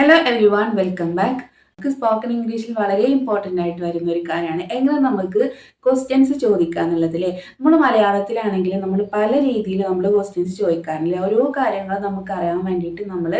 Hello everyone welcome back നമുക്ക് spoken ഇംഗ്ലീഷിൽ വളരെ ഇമ്പോർട്ടന്റ് ആയിട്ട് വരുന്ന ഒരു കാര്യമാണ്. എങ്ങനെ നമുക്ക് ക്വസ്റ്റ്യൻസ് ചോദിക്കുക എന്നുള്ളതില്ലേ നമ്മൾ മലയാളത്തിലാണെങ്കിൽ നമ്മൾ പല രീതിയിൽ നമ്മൾ ക്വസ്റ്റ്യൻസ് ചോദിക്കാറില്ല. ഓരോ കാര്യങ്ങൾ നമുക്ക് അറിയാൻ വേണ്ടിയിട്ട് നമ്മൾ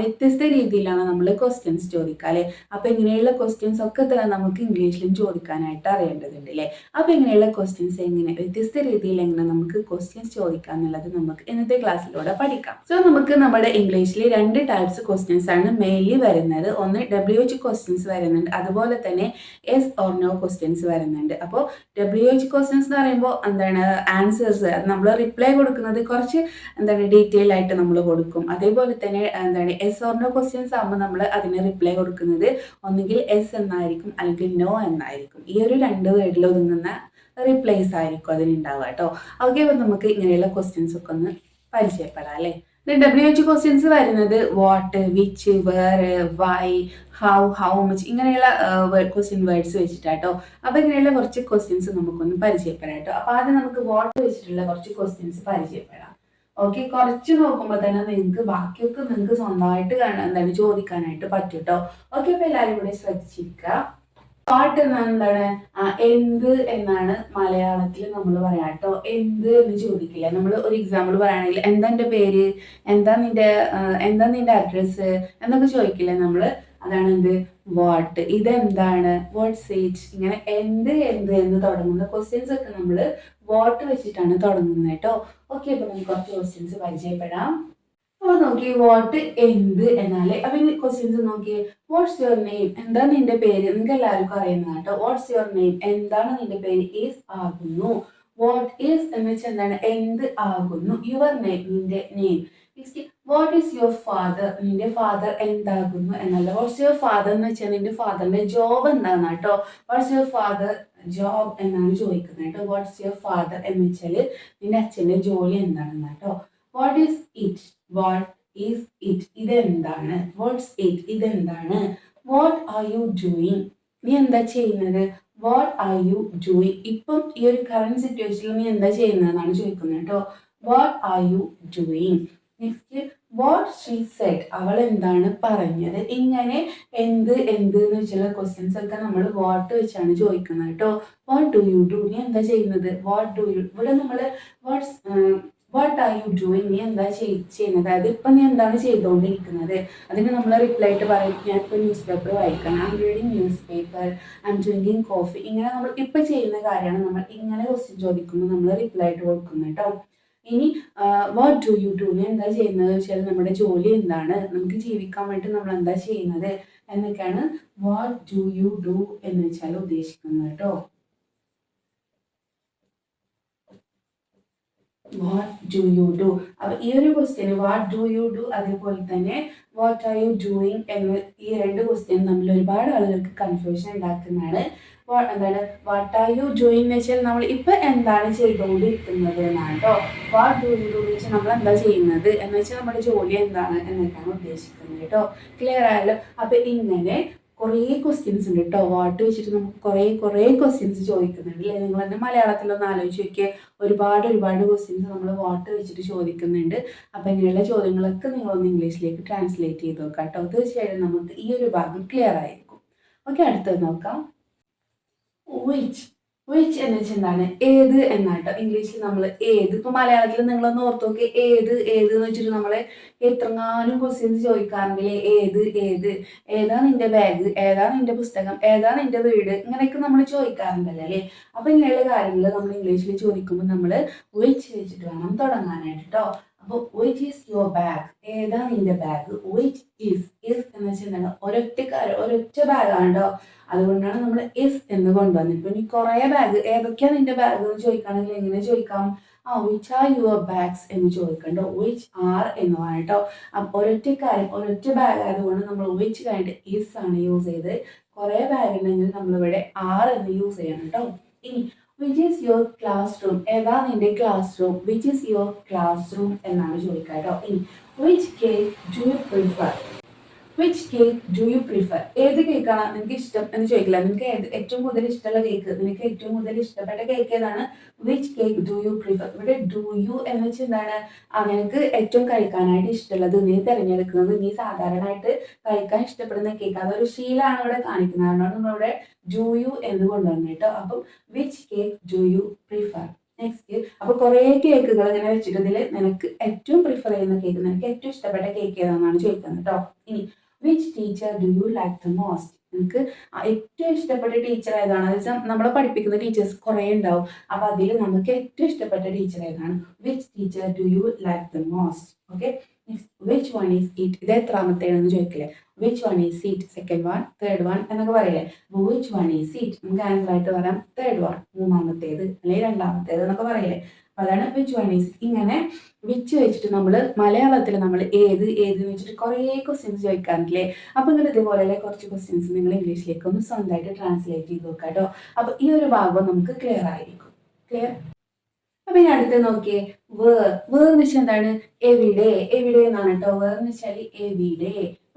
വ്യത്യസ്ത രീതിയിലാണ് നമ്മൾ ക്വസ്റ്റ്യൻസ് ചോദിക്കുക അല്ലേ അപ്പോൾ ഇങ്ങനെയുള്ള ക്വസ്റ്റ്യൻസ് ഒക്കെ തന്നെ നമുക്ക് ഇംഗ്ലീഷിലും ചോദിക്കാനായിട്ട് അറിയേണ്ടതുണ്ട് അല്ലേ അപ്പോൾ ഇങ്ങനെയുള്ള ക്വസ്റ്റ്യൻസ് എങ്ങനെ വ്യത്യസ്ത രീതിയിൽ എങ്ങനെ നമുക്ക് ക്വസ്റ്റ്യൻസ് ചോദിക്കാം എന്നുള്ളത് നമുക്ക് ഇന്നത്തെ ക്ലാസ്സിലൂടെ പഠിക്കാം. സോ നമുക്ക് നമ്മുടെ ഇംഗ്ലീഷിൽ രണ്ട് ടൈപ്സ് ക്വസ്റ്റ്യൻസ് ആണ് മെയിൻലി വരുന്നത്. ഒന്ന് ഡബ്ല്യു എച്ച് ക്വസ്റ്റ്യൻസ് വരുന്നുണ്ട്. അതുപോലെ തന്നെ എസ് ഓർ നോ ക്വസ്റ്റ്യൻസ് വരുന്നുണ്ട്. അപ്പോൾ ഡബ്ല്യു എച്ച് ക്വസ്റ്റ്യൻസ് എന്ന് പറയുമ്പോൾ എന്താണ് ആൻസേഴ്സ് നമ്മൾ റിപ്ലൈ കൊടുക്കുന്നത് കുറച്ച് എന്താണ് ഡീറ്റെയിൽ ആയിട്ട് നമ്മൾ കൊടുക്കും. അതേപോലെ തന്നെ എന്താണ് എസ് ഓർ നോ ക്വസ്റ്റ്യൻസ് ആകുമ്പോൾ നമ്മൾ അതിന് റിപ്ലൈ കൊടുക്കുന്നത് ഒന്നുകിൽ എസ് എന്നായിരിക്കും അല്ലെങ്കിൽ നോ എന്നായിരിക്കും. ഈ ഒരു രണ്ട് വേർഡിൽ ഒതുങ്ങുന്ന റിപ്ലൈസ് ആയിരിക്കും അതിനുണ്ടാവുക കേട്ടോ ഓക്കെ അപ്പോൾ നമുക്ക് ഇങ്ങനെയുള്ള ക്വസ്റ്റ്യൻസ് ഒക്കെ ഒന്ന് പരിചയപ്പെടാം അല്ലേ? ഡബ്ല്യു എച്ച് ക്വസ്റ്റ്യൻസ് വരുന്നത് what which where why how how much ഇങ്ങനെയുള്ള ക്വസ്റ്റ്യൻ വേർഡ്സ് വെച്ചിട്ടാട്ടോ. അപ്പോൾ ഇങ്ങനെയുള്ള കുറച്ച് ക്വസ്റ്റ്യൻസ് നമുക്കൊന്ന് പരിചയപ്പെടാം കേട്ടോ അപ്പോൾ ആദ്യം നമുക്ക് വാട്ട് വെച്ചിട്ടുള്ള കുറച്ച് ക്വസ്റ്റ്യൻസ് പരിചയപ്പെടാം. ഓക്കെ കുറച്ച് നോക്കുമ്പോൾ തന്നെ നിങ്ങൾക്ക് ബാക്കിയൊക്കെ നിങ്ങൾക്ക് സ്വന്തമായിട്ട് എന്താണ് ചോദിക്കാനായിട്ട് പറ്റും കേട്ടോ ഓക്കെ അപ്പോൾ എല്ലാവരും കൂടെ ശ്രദ്ധിച്ചിരിക്കുക. പാട്ട് എന്നാൽ എന്താണ് എന്ത് എന്നാണ് മലയാളത്തിൽ നമ്മൾ പറയാം കേട്ടോ എന്ത് എന്ന് ചോദിക്കില്ല. നമ്മൾ ഒരു എക്സാമ്പിൾ പറയുകയാണെങ്കിൽ എന്താ എന്റെ പേര്? എന്താ നിന്റെ എന്താ നിന്റെ അഡ്രസ്സ് എന്നൊക്കെ ചോദിക്കില്ല നമ്മൾ? അതാണ് എന്ത്? വാട്ട് ഇതെന്താണ്? വാട്ട്സ് ഇറ്റ് ഇങ്ങനെ എന്ത് എന്ത് എന്ന് തുടങ്ങുന്ന ക്വസ്റ്റ്യൻസ് ഒക്കെ നമ്മൾ വാട്ട് വെച്ചിട്ടാണ് തുടങ്ങുന്നത് കേട്ടോ ഓക്കെ അപ്പൊ നമുക്ക് കുറച്ച് ക്വസ്റ്റ്യൻസ് പരിചയപ്പെടാം. അപ്പൊ നോക്കി വാട്ട് എന്ത് എന്നാൽ ഇനി ക്വസ്റ്റ്യൻസ് നോക്കി വാട്ട്സ് യുവർ നെയിം എന്താണ് നിന്റെ പേര്? നിങ്ങൾക്ക് എല്ലാവർക്കും അറിയുന്നതാണ് കേട്ടോ. വാട്ട്സ് യുവർ നെയിം എന്താണ് നിന്റെ പേര്? ഈസ് ആകുന്നു. വാട്ട് ഈസ് എന്ന് വെച്ചാൽ എന്താണ്? എന്ത് ആകുന്നു. യുവർ നെയിം നിന്റെ name what is your father നിന്റെ ഫാദർ എന്താകുന്നു എന്നല്ല. വാട്ട്സ് യുവർ ഫാദർ എന്ന് വെച്ചാൽ നിന്റെ ഫാദറിന്റെ ജോബ് എന്താണ് കേട്ടോ? വാട്ട്സ് യുവർ ഫാദർ ജോബ് എന്നാണ് ചോദിക്കുന്നത് കേട്ടോ. വാട്ട്സ് യുവർ ഫാദർ എന്ന് വെച്ചാൽ നിന്റെ അച്ഛന്റെ ജോലി എന്താണെന്ന് കേട്ടോ. What is it what is it ഇതെന്താണ്? വാട്ട്സ് ഇറ്റ് ഇതെന്താണ്? വാട്ട് ആർ യു ഡൂയിങ് നീ എന്താ ചെയ്യുന്നത്? വാട്ട് ആർ യു ഡൂയിങ് ഇപ്പം ഈ ഒരു കറണ്ട് സിറ്റുവേഷനിൽ നീ എന്താ ചെയ്യുന്നതെന്നാണ് ചോദിക്കുന്നത് കേട്ടോ. What are you doing next what she said അവൾ എന്താണ് പറഞ്ഞത്? ഇങ്ങനെ എന്ത് എന്ത് എന്ന് വെച്ചുള്ള ക്വസ്റ്റ്യൻസ് ഒക്കെ നമ്മൾ വാട്ട് വെച്ചാണ് ചോദിക്കുന്നത് കേട്ടോ. വാട്ട് ഡു യു ഡു നീ എന്താ ചെയ്യുന്നത്? വാട്ട് ഡു യു ഇവിടെ നമ്മൾ what's what are you doing നീ എന്താ ചെയ്- ചെയ്യുന്നത്? അതായത് ഇപ്പം നീ എന്താണ് ചെയ്തുകൊണ്ടിരിക്കുന്നത് അതിന് നമ്മൾ റിപ്ലൈ ആയിട്ട് പറയും ഞാൻ ഇപ്പോൾ ന്യൂസ് പേപ്പർ വായിക്കണം. I'm reading newspaper I'm drinking coffee ഇങ്ങനെ നമ്മൾ ഇപ്പം ചെയ്യുന്ന കാര്യമാണ് നമ്മൾ ഇങ്ങനെ ക്വസ്റ്റ്യൻ ചോദിക്കുമ്പോൾ നമ്മൾ റിപ്ലൈ ആയിട്ട് കൊടുക്കുന്നത് കേട്ടോ ഇനി വാട്ട് ഡു യു ഡു നീ എന്താ ചെയ്യുന്നത്? വെച്ചാൽ നമ്മുടെ ജോലി എന്താണ്? നമുക്ക് ജീവിക്കാൻ വേണ്ടി നമ്മൾ എന്താ ചെയ്യുന്നത്? എന്നൊക്കെയാണ് വാട്ട് ഡു യു ഡു എന്ന് വെച്ചാൽ ഉദ്ദേശിക്കുന്നത് കേട്ടോ വാട്ട് ഡു യു ഡു അപ്പൊ ഈ ഒരു question what do you do അതേപോലെ തന്നെ വാട്ട് ആർ യു ഡൂയിങ് എന്ന് ഈ രണ്ട് ക്വസ്റ്റ്യൻ തമ്മിൽ ഒരുപാട് ആളുകൾക്ക് കൺഫ്യൂഷൻ ഉണ്ടാക്കുന്നതാണ്. എന്താണ്? വാട്ട് ആർ യു ഡൂയിങ് എന്ന് വെച്ചാൽ നമ്മൾ ഇപ്പൊ എന്താണ് ചെയ്തുകൊണ്ടിരിക്കുന്നത് എന്നാണ് കേട്ടോ വാട്ട് ഡു യു ഡു എന്ന് വെച്ചാൽ നമ്മൾ എന്താ ചെയ്യുന്നത് എന്ന് വെച്ചാൽ നമ്മുടെ ജോലി എന്താണ് എന്നൊക്കെയാണ് ഉദ്ദേശിക്കുന്നത് കേട്ടോ. ക്ലിയർ ആയല്ലോ? അപ്പൊ ഇങ്ങനെ കുറേ ക്വസ്റ്റ്യൻസ് ഉണ്ട് കേട്ടോ വാട്ട് വെച്ചിട്ട് നമുക്ക് കുറേ കുറേ ക്വസ്റ്റ്യൻസ് ചോദിക്കുന്നുണ്ട് അല്ലേ നിങ്ങൾ തന്നെ മലയാളത്തിലൊന്ന് ആലോചിച്ച് നോക്കിയാൽ ഒരുപാട് ഒരുപാട് ക്വസ്റ്റ്യൻസ് നമ്മൾ വാട്ട് വെച്ചിട്ട് ചോദിക്കുന്നുണ്ട്. അപ്പം ഇങ്ങനെയുള്ള ചോദ്യങ്ങളൊക്കെ നിങ്ങളൊന്ന് ഇംഗ്ലീഷിലേക്ക് ട്രാൻസ്ലേറ്റ് ചെയ്ത് നോക്കാം കേട്ടോ തീർച്ചയായും നമുക്ക് ഈ ഒരു ഭാഗം ക്ലിയർ ആയിരിക്കും. ഓക്കെ അടുത്തത് നോക്കാം. വിച്ച് വിച്ച് എന്ന് വെച്ചാൽ എന്താണ്? ഏത് എന്നാട്ടോ. ഇംഗ്ലീഷിൽ നമ്മൾ ഏത്. ഇപ്പൊ മലയാളത്തിൽ നിങ്ങളൊന്ന് ഓർത്ത് നോക്കി ഏത് ഏത് എന്ന് വെച്ചിട്ട് നമ്മളെ എത്രങ്ങാനും ക്വസ്റ്റ്യൻസ് ചോദിക്കാറുണ്ടല്ലേ? ഏത് ഏത്? ഏതാ നിന്റെ ബാഗ് ഏതാ നിന്റെ പുസ്തകം? ഏതാ നിന്റെ വീട്? ഇങ്ങനെയൊക്കെ നമ്മൾ ചോദിക്കാറുണ്ടല്ലോ അല്ലേ? അപ്പൊ ഇങ്ങനെയുള്ള കാര്യങ്ങൾ നമ്മൾ ഇംഗ്ലീഷിൽ ചോദിക്കുമ്പോൾ നമ്മൾ വിച്ച് വെച്ചിട്ട് വേണം തുടങ്ങാനായിട്ട് കേട്ടോ അപ്പോൾ വിച്ച് ഈസ് യുവർ ബാഗ് ഏതാ നിന്റെ ബാഗ് വിച്ച് ഈസ് ഈസ് എന്ന് വെച്ചാൽ എന്താണ്? ഒരൊറ്റ ഒരൊറ്റ അതുകൊണ്ടാണ് നമ്മൾ ഇസ് എന്ന് കൊണ്ടുവന്നത്. ഇപ്പം ഇനി കുറേ ബാഗ് ഏതൊക്കെയാണ് നിന്റെ ബാഗ് എന്ന് ചോദിക്കുകയാണെങ്കിൽ എങ്ങനെ ചോദിക്കാം? ആ വിച്ച് ആർ യുവർ ബാഗ്സ് എന്ന് ചോദിക്കണ്ടോ വിച്ച് ആർ എന്ന് പറഞ്ഞിട്ടോ അപ്പോൾ ഒരൊറ്റ കാര്യം ഒരൊറ്റ ബാഗ് ആയതുകൊണ്ട് നമ്മൾ വിച്ച് കഴിഞ്ഞിട്ട് ഇസ് ആണ് യൂസ് ചെയ്ത്. കുറേ ബാഗ് ഉണ്ടെങ്കിൽ നമ്മളിവിടെ ആർ എന്ന് യൂസ് ചെയ്യണം കേട്ടോ ഇനി which is your classroom ഏതാ നിന്റെ classroom which is your classroom എന്നാണ് ചോദിക്കുക കേട്ടോ ഇനി which cake do you prefer which cake do you prefer ഏത് കേക്കാണ് നിനക്ക് ഇഷ്ടം എന്ന് ചോദിക്കില്ല. നിനക്ക് ഏറ്റവും കൂടുതൽ ഇഷ്ടമുള്ള കേക്ക് നിനക്ക് ഏറ്റവും കൂടുതൽ ഇഷ്ടപ്പെട്ട കേക്ക് ഏതാണ്? Which cake do you prefer ഇവിടെ ഡു യു എന്ന് വെച്ച് എന്താണ്? ആ നിനക്ക് ഏറ്റവും കഴിക്കാനായിട്ട് ഇഷ്ടമുള്ളത് നീ തിരഞ്ഞെടുക്കുന്നത് നീ സാധാരണയായിട്ട് കഴിക്കാൻ ഇഷ്ടപ്പെടുന്ന കേക്ക് അതൊരു ശീലമാണ് ഇവിടെ കാണിക്കുന്നത്. അതുകൊണ്ട് നമ്മളിവിടെ ഡു യു എന്ന് കൊണ്ടുവന്നു കേട്ടോ. അപ്പം which cake do you prefer next അപ്പൊ കുറെ കേക്കുകൾ ഇങ്ങനെ വെച്ചിട്ട് ഇതിൽ നിനക്ക് ഏറ്റവും പ്രിഫർ ചെയ്യുന്ന കേക്ക് നിനക്ക് ഏറ്റവും ഇഷ്ടപ്പെട്ട കേക്ക് ഏതാണെന്നാണ് ചോദിക്കുന്നത് കേട്ടോ. ഇനി which teacher do you like the most നിനക്ക് ഏറ്റവും ഇഷ്ടപ്പെട്ട ടീച്ചർ ഏതാണ്? അത് നമ്മളെ പഠിപ്പിക്കുന്ന ടീച്ചേഴ്സ് കുറേ ഉണ്ടാവും. അപ്പൊ അതിൽ നമുക്ക് ഏറ്റവും ഇഷ്ടപ്പെട്ട ടീച്ചർ ഏതാണ്? Which teacher do you like the most okay which one is it ഇത് എത്രാമത്തേണെന്ന് ചോദിക്കില്ലേ? Which one is it second one third one എന്നൊക്കെ പറയില്ലേ? വിച്ച് വൺ ഈസ് സീറ്റ് നമുക്ക് ആൻസർ ആയിട്ട് പറയാം. തേർഡ് വൺ മൂന്നാമത്തേത് അല്ലെങ്കിൽ രണ്ടാമത്തേത് എന്നൊക്കെ പറയില്ലേ? അപ്പൊ അതാണ് വൺ ഈസ് ഇങ്ങനെ വിച്ച് വെച്ചിട്ട് നമ്മൾ മലയാളത്തിൽ നമ്മൾ ഏത് ഏത് വെച്ചിട്ട് കുറേ ക്വസ്റ്റ്യൻസ് ചോദിക്കാറില്ലേ? അപ്പൊ നിങ്ങൾ ഇതുപോലെയുള്ള കുറച്ച് ക്വസ്റ്റ്യൻസ് നിങ്ങൾ ഇംഗ്ലീഷിലേക്ക് ഒന്ന് സ്വന്തമായിട്ട് ട്രാൻസ്ലേറ്റ് ചെയ്ത് നോക്കാം കേട്ടോ അപ്പൊ ഈ ഒരു ഭാഗം നമുക്ക് ക്ലിയർ ആയിരിക്കും. ക്ലിയർ അപ്പൊ ഇനി അടുത്ത് നോക്കിയേ. വേർ വേർ എന്ന് വെച്ചാൽ എന്താണ്? എവിടെ? എവിടെ എന്നാണ് കേട്ടോ വേർ എന്ന് വെച്ചാൽ എവിടെ?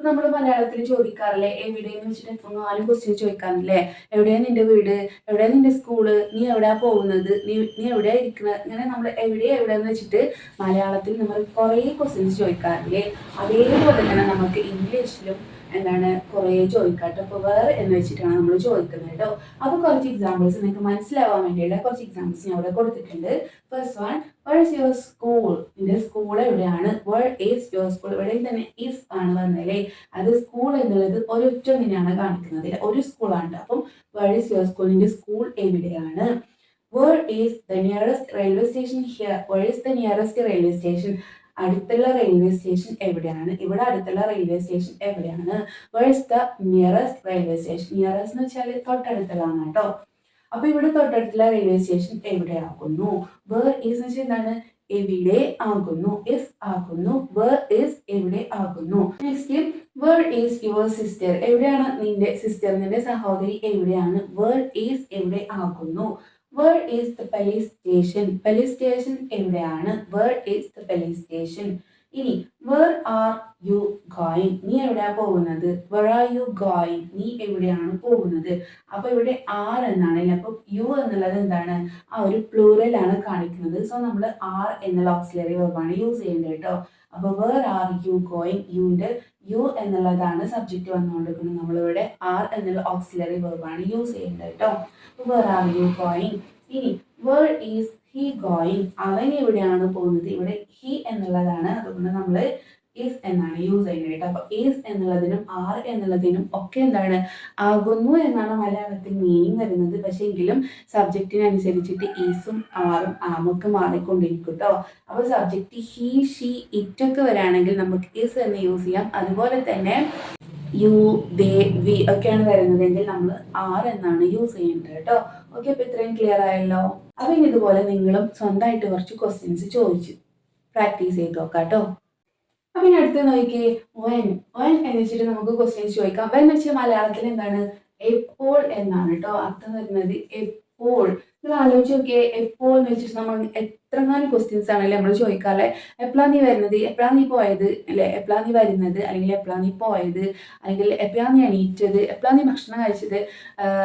നമ്മൾ മലയാളത്തിൽ ചോദിക്കാറില്ലേ എവിടെയെന്ന് വെച്ചിട്ട് എത്ര നാല് ക്വസ്റ്റ്യൻ ചോദിക്കാറില്ലേ? എവിടെയാ നിന്റെ വീട്? എവിടെയാ നിന്റെ സ്കൂൾ നീ എവിടെയാ പോകുന്നത്? നീ നീ എവിടെയാ ഇരിക്കുന്നത് ഇങ്ങനെ നമ്മൾ എവിടെ എവിടെയെന്ന് വെച്ചിട്ട് മലയാളത്തിൽ നമ്മൾ കുറേ ക്വസ്റ്റ്യൻസ് ചോദിക്കാറില്ലേ? അതേപോലെ തന്നെ നമുക്ക് ഇംഗ്ലീഷിലും എന്താണ് കുറേ ചോദിക്കാട്ടോ. അപ്പോൾ വേറെ എന്ന് വെച്ചിട്ടാണ് നമ്മൾ ചോദിക്കുന്നത് കേട്ടോ. അപ്പോൾ കുറച്ച് എക്സാമ്പിൾസ് നിങ്ങൾക്ക് മനസ്സിലാവാൻ വേണ്ടിയിട്ട് കുറച്ച് എക്സാമ്പിൾസ് ഞാൻ ഇവിടെ കൊടുത്തിട്ടുണ്ട്. First one where is your school നിന്റെ സ്കൂൾ എവിടെയാണ്? വേർ ഈസ് യുവർ സ്കൂൾ ഇവിടെ തന്നെ ഈസ് ആണ് വന്നല്ലേ അത് സ്കൂൾ എന്നുള്ളത് ഒരൊറ്റ ഒന്നിനാണ് കാണിക്കുന്നത്. ഒരു സ്കൂളാണ് അപ്പം വേർ ഇസ് യുവർ സ്കൂൾ നിന്റെ സ്കൂൾ എവിടെയാണ്? Where is the nearest railway station here where is the nearest railway station അടുത്തുള്ള റെയിൽവേ സ്റ്റേഷൻ എവിടെയാണ്? ഇവിടെ അടുത്തുള്ള റെയിൽവേ സ്റ്റേഷൻ എവിടെയാണ്? Where's the nearest railway station nearest എന്ന് വെച്ചാൽ തൊട്ടടുത്തുള്ളതാണ് കേട്ടോ. അപ്പൊ ഇവിടെ തൊട്ടടുത്തുള്ള റെയിൽവേ സ്റ്റേഷൻ എവിടെയാകുന്നു? വേർ ഈസ് എന്ന് വെച്ചാൽ എന്താണ്? എവിടെ ആകുന്നു? ഇസ് ആകുന്നു. വേർ ഈസ് എവിടെ ആകുന്നു? Next where is your sister എവിടെയാണ് നിന്റെ സിസ്റ്റർ നിന്റെ സഹോദരി എവിടെയാണ്? വേർ ഈസ് എവിടെ ആകുന്നു? Where is the police station police station എവിടെയാണ്? Where is the police station ഇനി വേർ ആർ യു ഗോയിങ് നീ എവിടെയാ പോകുന്നത്? വേർ ആർ യു ഗോയിങ് നീ എവിടെയാണ് പോകുന്നത്? അപ്പൊ ഇവിടെ ആർ എന്നാണ്. അപ്പൊ യു എന്നുള്ളത് എന്താണ്? ആ ഒരു പ്ലൂറൽ ആണ് കാണിക്കുന്നത്. സോ നമ്മൾ ആർ എന്നുള്ള ഓക്സിലറി വെർബാണ് യൂസ് ചെയ്യേണ്ടത് കേട്ടോ. അപ്പൊ വേർ ആർ യു ഗോയിങ് യുവിന്റെ യു എന്നുള്ളതാണ് സബ്ജക്റ്റ് വന്നുകൊണ്ടിരിക്കുന്നത്. നമ്മളിവിടെ ആർ എന്നുള്ള ഓക്സിലറി വെർബാണ് യൂസ് ചെയ്യേണ്ടത് കേട്ടോ. വേർ ആർ യു ഗോയിങ് ഇനി വേർ ഈസ് ഹി ഗോയിങ് അവൻ എവിടെയാണ് പോകുന്നത്? ഇവിടെ ഹി എന്നുള്ളതാണ്. അതുകൊണ്ട് നമ്മൾ ഈസ് എന്നാണ് യൂസ് ചെയ്യുന്നത്. കേട്ടോ അപ്പൊ ഈസ് എന്നുള്ളതിനും ആർ എന്നുള്ളതിനും ഒക്കെ എന്താണ് ആകുന്നു എന്നാണ് മലയാളത്തിൽ മീനിങ് വരുന്നത്. പക്ഷേ എങ്കിലും സബ്ജക്റ്റിനനുസരിച്ചിട്ട് ഈസും ആറും ആമൊക്കെ മാറിക്കൊണ്ടിരിക്കും കേട്ടോ അപ്പൊ സബ്ജക്റ്റ് ഷീ ഇറ്റൊക്കെ വരാണെങ്കിൽ നമുക്ക് ഈസ് എന്ന് യൂസ് ചെയ്യാം. അതുപോലെ തന്നെ യു ദേ വി ഒക്കെയാണ് വരുന്നതെങ്കിൽ നമ്മൾ ആർ എന്നാണ് യൂസ് ചെയ്യേണ്ടത് കേട്ടോ ഓക്കെ അപ്പൊ ഇത്രയും ക്ലിയർ ആയല്ലോ? അപ്പൊ ഇനി ഇതുപോലെ നിങ്ങളും സ്വന്തമായിട്ട് കുറച്ച് ക്വസ്റ്റ്യൻസ് ചോദിച്ചു പ്രാക്ടീസ് ചെയ്ത് നോക്കാം കേട്ടോ അപ്പൊ ഇനി അടുത്ത് നോക്കിയേ വൻ വൻ എന്ന് വെച്ചിട്ട് നമുക്ക് ക്വസ്റ്റ്യൻസ് ചോദിക്കാം. വൻ വെച്ചാൽ മലയാളത്തിൽ എന്താണ്? എപ്പോൾ എന്നാണ് കേട്ടോ അർത്ഥം വരുന്നത് എപ്പോൾ നിങ്ങൾ ആലോചിച്ച് നോക്കിയേ എപ്പോൾ എന്ന് വെച്ചിട്ട് നമ്മൾ എത്രങ്ങാനും ക്വസ്റ്റ്യൻസ് ആണല്ലേ നമ്മൾ ചോദിക്കാല്ലേ എപ്പോഴാ നീ വരുന്നത്? എപ്പോഴാ നീ പോയത്? അല്ലെ? എപ്പോഴാ നീ വരുന്നത്? അല്ലെങ്കിൽ എപ്പോഴാ നീ പോയത്? അല്ലെങ്കിൽ എപ്പോഴാ നീ അണീറ്റത് എപ്പോഴാ നീ ഭക്ഷണം കഴിച്ചത്?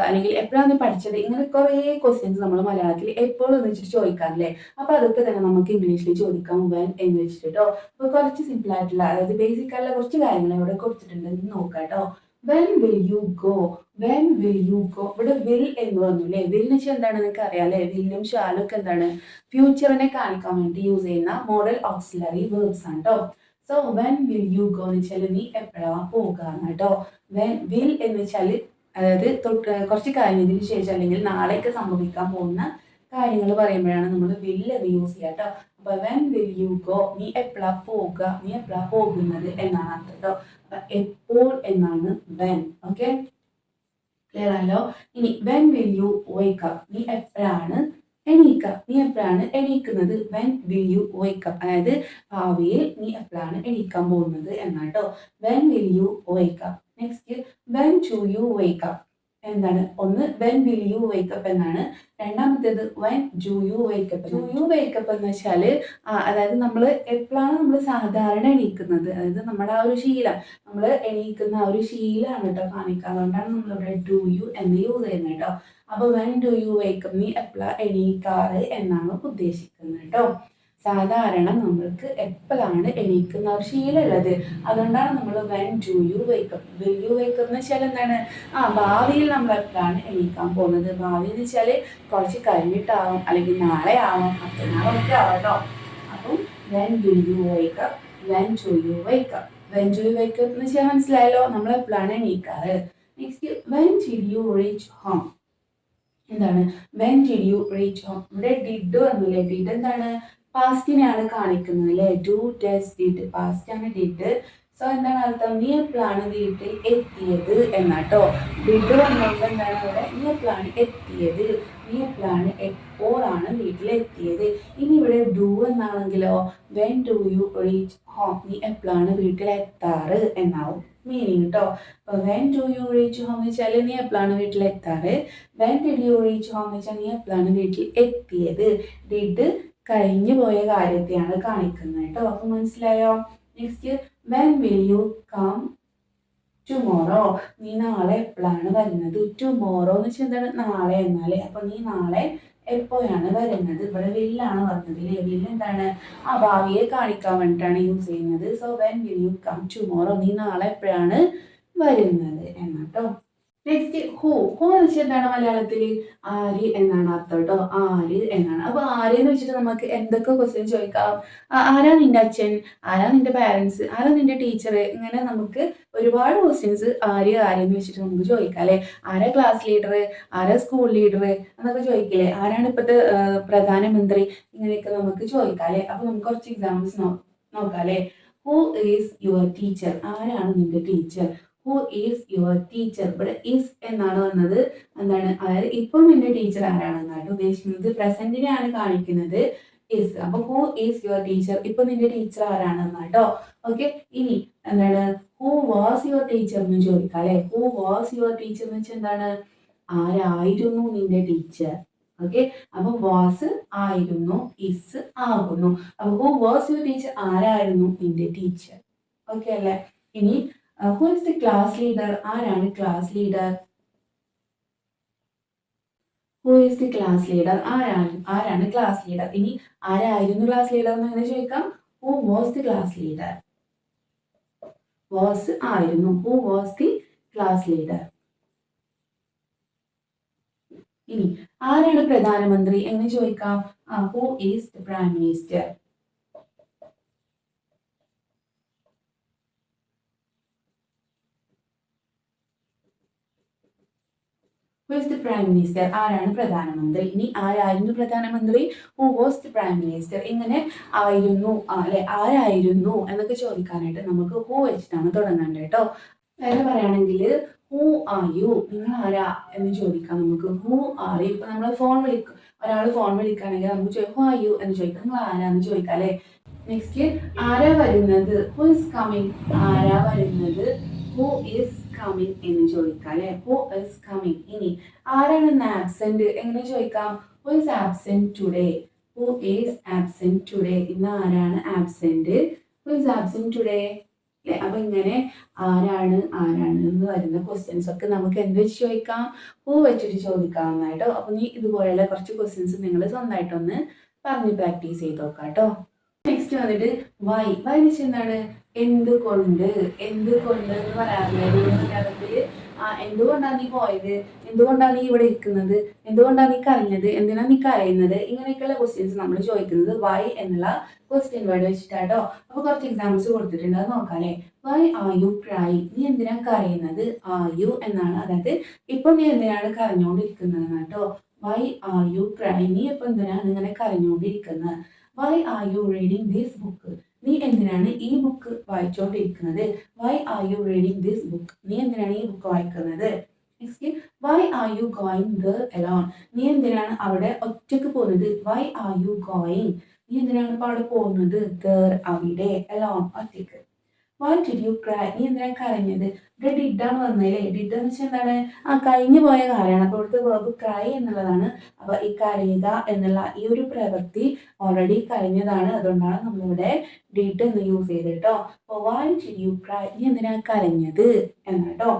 അല്ലെങ്കിൽ എപ്പോഴാ നീ പഠിച്ചത്? ഇങ്ങനെ കുറേ ക്വസ്റ്റ്യൻസ് നമ്മൾ മലയാളത്തിൽ എപ്പോൾ എന്ന് വെച്ചിട്ട് ചോദിക്കാറില്ലേ? അപ്പൊ അതൊക്കെ തന്നെ നമുക്ക് ഇംഗ്ലീഷിൽ ചോദിക്കാൻ പോകാൻ എന്ന് വെച്ചിട്ട് കേട്ടോ അപ്പൊ കുറച്ച് സിമ്പിൾ ആയിട്ടുള്ള അതായത് ബേസിക് ആയിട്ടുള്ള കുറച്ച് കാര്യങ്ങൾ ഇവിടെ കൊടുത്തിട്ടുണ്ട്. നോക്കാം കേട്ടോ when will you go when will you go ഇവിടെ വിൽ എന്ന് പറഞ്ഞു അല്ലേ വിൽ എന്ന് വെച്ചാൽ എന്താണ് നിങ്ങൾക്ക് അറിയാം അല്ലേ വില്ലും ഷാലും ഒക്കെ എന്താണ്? ഫ്യൂച്ചറിനെ കാണിക്കാൻ വേണ്ടി യൂസ് ചെയ്യുന്ന മോഡൽ ഓക്സിലറി വേർബ്സ് ആണ് കേട്ടോ so when will you go എന്ന് വെച്ചാൽ നീ എപ്പോഴാ പോകുക കേട്ടോ വെൻ വിൽ എന്ന് വെച്ചാൽ അതായത് തൊട്ട് കുറച്ച് കഴിഞ്ഞതിന് ശേഷം അല്ലെങ്കിൽ നാളെയൊക്കെ സംഭവിക്കാൻ പോകുന്ന കാര്യങ്ങൾ പറയുമ്പോഴാണ് നമ്മൾ വിൽ എന്ന് യൂസ് ചെയ്യുക കേട്ടോ അപ്പൊ വെൻ വിൽ യു ഗോ നീ എപ്പോഴാ പോകുക നീ എപ്പോഴാ പോകുന്നത്? എന്നാണ് അർത്ഥം കേട്ടോ എപ്പോൾ എന്നാണ് വെൻ ഓക്കെ ക്ലിയർ ആണല്ലോ ഇനി വെൻ വിൽ യു up? നീ എപ്പോഴാണ് എണീക്ക? നീ എപ്പോഴാണ് എണീക്കുന്നത്? When will you up? അതായത് ഭാവിയിൽ നീ എപ്പോഴാണ് എണീക്കാൻ പോകുന്നത് എന്നാട്ടോ when will you up? Next when do you up? എന്താണ്? ഒന്ന് when will you wake up എന്നാണ്. രണ്ടാമത്തേത് when do you wake up do you wake up എന്ന് വെച്ചാൽ അതായത് നമ്മൾ എപ്പോഴാണ് നമ്മൾ സാധാരണ എണീക്കുന്നത്? അതായത് നമ്മുടെ ആ ഒരു ശീലം. നമ്മൾ എണീക്കുന്ന ആ ഒരു ശീലമാണ് കേട്ടോ കാണിക്കുക. അതുകൊണ്ടാണ് നമ്മളിവിടെ ഡു യു എന്ന് യൂസ് ചെയ്യുന്നത് കേട്ടോ. അപ്പോൾ വെൻ ഡു യു വേക്കപ്പ് നീ എപ്പോഴാണ് എണീക്കാറ് എന്നാണ് ഉദ്ദേശിക്കുന്നത് കേട്ടോ. സാധാരണ നമ്മൾക്ക് എപ്പോഴാണ് എണീക്കുന്ന ഒരു ശീലമുള്ളത്? അതുകൊണ്ടാണ് നമ്മൾ when do you wake up will you wake up എന്ന് വെച്ചാൽ എന്താണ്? ആ ഭാവിയിൽ നമ്മൾ എപ്പോഴാണ് എണീക്കാൻ പോകുന്നത്? ഭാവി എന്ന് വെച്ചാൽ കുറച്ച് കഴിഞ്ഞിട്ടാവും അല്ലെങ്കിൽ നാളെ ആവും മറ്റന്നാളൊക്കെ ആവട്ടോ അപ്പം when will you wake up when do you wake up when do you wake up എന്ന് വെച്ചാൽ മനസ്സിലായല്ലോ നമ്മൾ എപ്പോഴാണ് എണീക്കാറ്? Next when did you reach home എന്താണ്? When did you reach home ഇവിടെ ഡിഡ് വന്നില്ലേ? ഡിഡ് എന്താണ്? പാസ്റ്റിനെയാണ് കാണിക്കുന്നത് അല്ലേ? ഡു ടെസ്റ്റ് ഡിഡ് പാസ്റ്റ് ആണ് ഡിഡ് സോ എന്താണ് അർത്ഥം? നീ എപ്പോഴാണ് വീട്ടിൽ എത്തിയത് എന്നാട്ടോ. ഡിഡ് വന്നുകൊണ്ട് എന്താണ് അവിടെ? നീ എപ്പോഴാണ് എത്തിയത്. നീ എപ്പോഴാണ് എപ്പോഴാണ് വീട്ടിൽ എത്തിയത്? ഇനി ഇവിടെ do എന്നാണെങ്കിലോ when do you reach home നീ എപ്പോഴാണ് വീട്ടിൽ എത്താറ് എന്നാവും മീനിങ് കേട്ടോ അപ്പോൾ when do you reach home എന്ന് വെച്ചാൽ നീ എപ്പോഴാണ് വീട്ടിൽ എത്താറ്. When did you reach home വെച്ചാൽ നീ എപ്പോഴാണ് വീട്ടിൽ എത്തിയത്. ഡിഡ് കഴിഞ്ഞു പോയ കാര്യത്തെയാണ് കാണിക്കുന്നത് കേട്ടോ. അപ്പൊ മനസ്സിലായോ? Next when will you come tomorrow നീ നാളെ എപ്പോഴാണ് വരുന്നത്? ടുമോറോ എന്ന് വെച്ചാൽ എന്താണ്? നാളെ എന്നാലേ. അപ്പൊ നീ നാളെ എപ്പോഴാണ് വരുന്നത്? ഇവിടെ വില്ലാണ് വന്നത് അല്ലേ വില്ല് എന്താണ്? ആ ഭാവിയെ കാണിക്കാൻ വേണ്ടിയിട്ടാണ് യൂസ് ചെയ്യുന്നത്. So when will you come tomorrow നീ നാളെ എപ്പോഴാണ് വരുന്നത്? എന്നാട്ടോ നെക്സ്റ്റ് ഹോ ഹോ എന്ന് വെച്ചാൽ എന്താണ് മലയാളത്തിൽ ആര് എന്നാണ് അർത്ഥം കേട്ടോ ആര് എന്നാണ്. അപ്പൊ ആര് എന്ന് വെച്ചിട്ട് നമുക്ക് എന്തൊക്കെ ക്വസ്റ്റ്യൻ ചോദിക്കാം? ആരാ നിന്റെ അച്ഛൻ? ആരാ നിന്റെ പാരൻസ് ആരാ നിന്റെ ടീച്ചർ ഇങ്ങനെ നമുക്ക് ഒരുപാട് ക്വസ്റ്റ്യൻസ് ആര് ആര് എന്ന് വെച്ചിട്ട് നമുക്ക് ചോദിക്കാം അല്ലെ? ആരാ ക്ലാസ് ലീഡർ ആരാ സ്കൂൾ ലീഡർ എന്നൊക്കെ ചോദിക്കില്ലേ? ആരാണ് ഇപ്പോഴത്തെ പ്രധാനമന്ത്രി ഇങ്ങനെയൊക്കെ നമുക്ക് ചോദിക്കാം അല്ലെ? അപ്പൊ നമുക്ക് കുറച്ച് എക്സാമ്പിൾസ് നോക്കാം അല്ലെ? ഹൂ ഈസ് യുവർ ടീച്ചർ ആരാണ് നിന്റെ teacher who is your teacher ഇവിടെ ഈസ് എന്നാണ് വന്നത്. എന്താണ്? അതായത് ഇപ്പം നിന്റെ ടീച്ചർ ആരാണെന്നാണ് ഉദ്ദേശിക്കുന്നത്. പ്രസന്റിനെയാണ് കാണിക്കുന്നത്. ഇസ് അപ്പൊ ഹു ഈസ് യുവർ ടീച്ചർ ഇപ്പൊ നിന്റെ ടീച്ചർ ആരാണെന്നാ കേട്ടോ ഓക്കെ ഇനി എന്താണ്? ഹു വാസ് യുവർ ടീച്ചർ എന്ന് ചോദിക്കാം അല്ലെ? ഹു വാസ് യുവർ ടീച്ചർ എന്ന് വെച്ചാൽ എന്താണ്? ആരായിരുന്നു നിന്റെ ടീച്ചർ ഓക്കെ അപ്പൊ വാസ് ആയിരുന്നു ഇസ് ആകുന്നു. അപ്പൊ ഹു വാസ് യുവർ ടീച്ചർ ആരായിരുന്നു നിന്റെ ടീച്ചർ ഓക്കെ അല്ലെ? ഇനി who is the class leader ആരാണ് class leader who is the class leader ആരാണ് ആരാണ് ക്ലാസ് ലീഡർ ഇനി ആരായിരുന്നു ക്ലാസ് ലീഡർ എന്ന് അങ്ങനെ ചോദിക്കാം. Who was the class leader was ആയിരുന്നു. Who was the class leader ഇനി ആരാണ് പ്രധാനമന്ത്രി എന്ന് ചോദിക്കാം. Who is prime minister who the prime minister ആരാണ് പ്രധാനമന്ത്രി? ഇനി ആരായിരുന്നു പ്രധാനമന്ത്രി? Who was the prime minister ഇങ്ങനെ ആയിരുന്നു അല്ലെ? ആരായിരുന്നു എന്നൊക്കെ ചോദിക്കാനായിട്ട് നമുക്ക് ഹു വെച്ചിട്ടാണ് തുടങ്ങേണ്ടത് കേട്ടോ. വേറെ പറയുകയാണെങ്കിൽ ഹൂ ആർ യു നിങ്ങൾ ആരാ എന്ന് ചോദിക്കാം നമുക്ക്. ഹൂ ആർ യു ഇപ്പൊ നമ്മൾ ഫോൺ വിളിക്കും ഒരാൾ ഫോൺ വിളിക്കുകയാണെങ്കിൽ നമുക്ക് ചോദിക്കും ഹു ആർ യു എന്ന് ചോദിക്കാം. നിങ്ങൾ ആരാന്ന് ചോദിക്കാം അല്ലെ? നെക്സ്റ്റ് ആരാ വരുന്നത്? ഹു ഇസ് കമ്മിങ് ആരാ വരുന്നത്? ഹു ഇസ് കമ്മിങ് എന്ന് ചോദിക്കാം അല്ലെ? ഹു ഇസ് കമ്മിങ് ഇനി ആരാണ് ഇന്ന് ആബ്സെന്റ് എങ്ങനെ ചോദിക്കാം? Who is absent today who is absent today ഇന്ന് ആരാണ് absent who is absent today അല്ലെ? അപ്പൊ ഇങ്ങനെ ആരാണ് ആരാണ് എന്ന് വരുന്ന ക്വസ്റ്റ്യൻസ് ഒക്കെ നമുക്ക് എന്ത് വെച്ച് ചോദിക്കാം? ഹൂ വെച്ചിട്ട് ചോദിക്കാവുന്നതായിട്ടോ? അപ്പൊ നീ ഇതുപോലെയുള്ള കുറച്ച് ക്വസ്റ്റ്യൻസ് നിങ്ങൾ സ്വന്തമായിട്ടൊന്ന് പറഞ്ഞ് പ്രാക്ടീസ് ചെയ്ത് നോക്കാം കേട്ടോ നെക്സ്റ്റ് വന്നിട്ട് വൈ വൈ എന്ന് വെച്ചാൽ എന്താണ്? എന്തുകൊണ്ട്? എന്തുകൊണ്ട് എന്ന് മലയാളത്തിൽ ആ എന്തുകൊണ്ടാണ് നീ പോയത്? എന്തുകൊണ്ടാണ് നീ ഇവിടെ ഇരിക്കുന്നത്? എന്തുകൊണ്ടാണ് നീ കരഞ്ഞത്? എന്തിനാ നീ കരയുന്നത്? ഇങ്ങനെയൊക്കെയുള്ള ക്വസ്റ്റ്യൻസ് നമ്മൾ ചോദിക്കുന്നത് വൈ എന്നുള്ള ക്വസ്റ്റ്യൻ വേർഡ് വെച്ചിട്ടാട്ടോ. അപ്പൊ കുറച്ച് എക്സാമ്പിൾസ് കൊടുത്തിട്ടുണ്ട്. അത് നോക്കാല്ലേ? വൈ ആർ യു ക്രൈ നീ എന്തിനാണ് കരയുന്നത്? ആർ യു എന്നാണ്. അതായത് ഇപ്പൊ നീ എന്തിനാണ് കരഞ്ഞുകൊണ്ടിരിക്കുന്നത് കേട്ടോ. വൈ ആർ യു ക്രൈ നീ ഇപ്പൊ എന്തിനാണ് ഇങ്ങനെ കരഞ്ഞുകൊണ്ടിരിക്കുന്നത് why are you reading this book നീ എന്തിനാണ് ഈ book വായിച്ചുകൊണ്ടിരിക്കുന്നത് why are you reading this book നീ എന്തിനാണ് ഈ ബുക്ക് വായിക്കുന്നത്? Next why are you going the alone നീ എന്തിനാണ് അവിടെ ഒറ്റയ്ക്ക് പോകുന്നത്? വൈ ആർ യു ഗോയിങ് നീ എന്തിനാണ് ഇപ്പോൾ അവിടെ പോകുന്നത്? ദർ അവിടെ എലോൺ ഒറ്റയ്ക്ക് വൈ ഡിഡ് യു ക്രൈ നീ എന്തിനാ കരഞ്ഞത്? ഇവിടെ ഡിഡാണ് വന്നല്ലേ ഡിഡ് എന്ന് വെച്ചാൽ എന്താണ്? ആ കഴിഞ്ഞു പോയ കാര്യമാണ്. അപ്പോൾ ഇവിടുത്തെ വേർബ് ക്രൈ എന്നുള്ളതാണ്. അപ്പോൾ ഈ കരയുക എന്നുള്ള ഈ ഒരു പ്രവൃത്തി ഓൾറെഡി കഴിഞ്ഞതാണ്. അതുകൊണ്ടാണ് നമ്മളിവിടെ ഡിഡ് എന്ന് യൂസ് ചെയ്തിട്ടോ കേട്ടോ അപ്പോൾ വൈ ഡിഡ് യു ക്രൈ നീ എന്തിനാ കരഞ്ഞത്? എന്നാട്ടോ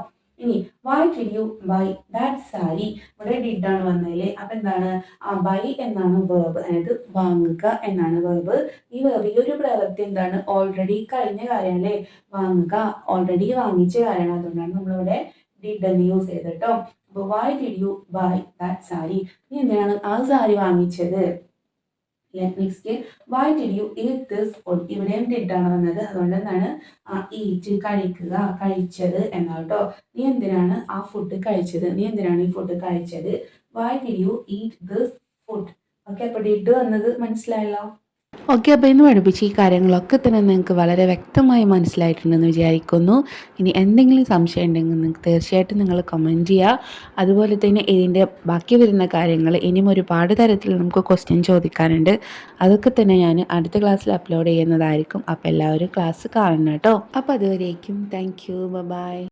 ഇനി why did you buy that sari ഇവിടെ ഡിഡ് ആണ് വന്നതിൽ. അപ്പൊ എന്താണ്? ആ ബൈ എന്നാണ് വേർബ് അതായത് വാങ്ങുക എന്നാണ് വേർബ് ഈ വേർബ് ഈ ഒരു പ്രവൃത്തി എന്താണ്? ഓൾറെഡി കഴിഞ്ഞ കാര്യമല്ലേ വാങ്ങുക. ഓൾറെഡി വാങ്ങിച്ച കാര്യമാണ്. അതുകൊണ്ടാണ് നമ്മളിവിടെ ഡിഡ് എന്ന് യൂസ് ചെയ്തിട്ടോ അപ്പൊ why did you buy that sari നീ എന്തിനാണ് ആ സാരി വാങ്ങിച്ചത്? Next why did you eat this ഇവിടെയും ഡിഡാണ് വന്നത് അതുകൊണ്ട് എന്താണ്? ഈറ്റ് കഴിക്കുക കഴിച്ചത് എന്നാണ് കേട്ടോ നീ എന്തിനാണ് ആ ഫുഡ് കഴിച്ചത്? നീ എന്തിനാണ് ഈ ഫുഡ് കഴിച്ചത്? Why did you eat this food okay അപ്പോൾ ഡിഡ് വന്നത് മനസ്സിലായല്ലോ? ഓക്കെ അപ്പോൾ ഇന്ന് പഠിപ്പിച്ച ഈ കാര്യങ്ങളൊക്കെ തന്നെ നിങ്ങൾക്ക് വളരെ വ്യക്തമായി മനസ്സിലായിട്ടുണ്ടെന്ന് വിചാരിക്കുന്നു. ഇനി എന്തെങ്കിലും സംശയം ഉണ്ടെങ്കിൽ നിങ്ങൾക്ക് തീർച്ചയായിട്ടും നിങ്ങൾ കമന്റ് ചെയ്യുക അതുപോലെ തന്നെ ഇതിന്റെ ബാക്കി വരുന്ന കാര്യങ്ങൾ ഇനിയും ഒരുപാട് തരത്തിൽ നമുക്ക് ക്വസ്റ്റ്യൻ ചോദിക്കാനുണ്ട്. അതൊക്കെ തന്നെ ഞാൻ അടുത്ത ക്ലാസ്സിൽ അപ്ലോഡ് ചെയ്യുന്നതായിരിക്കും. അപ്പോൾ എല്ലാവരും ക്ലാസ് കാണണം കേട്ടോ. അപ്പോൾ അതുവരേക്കും. Thank you by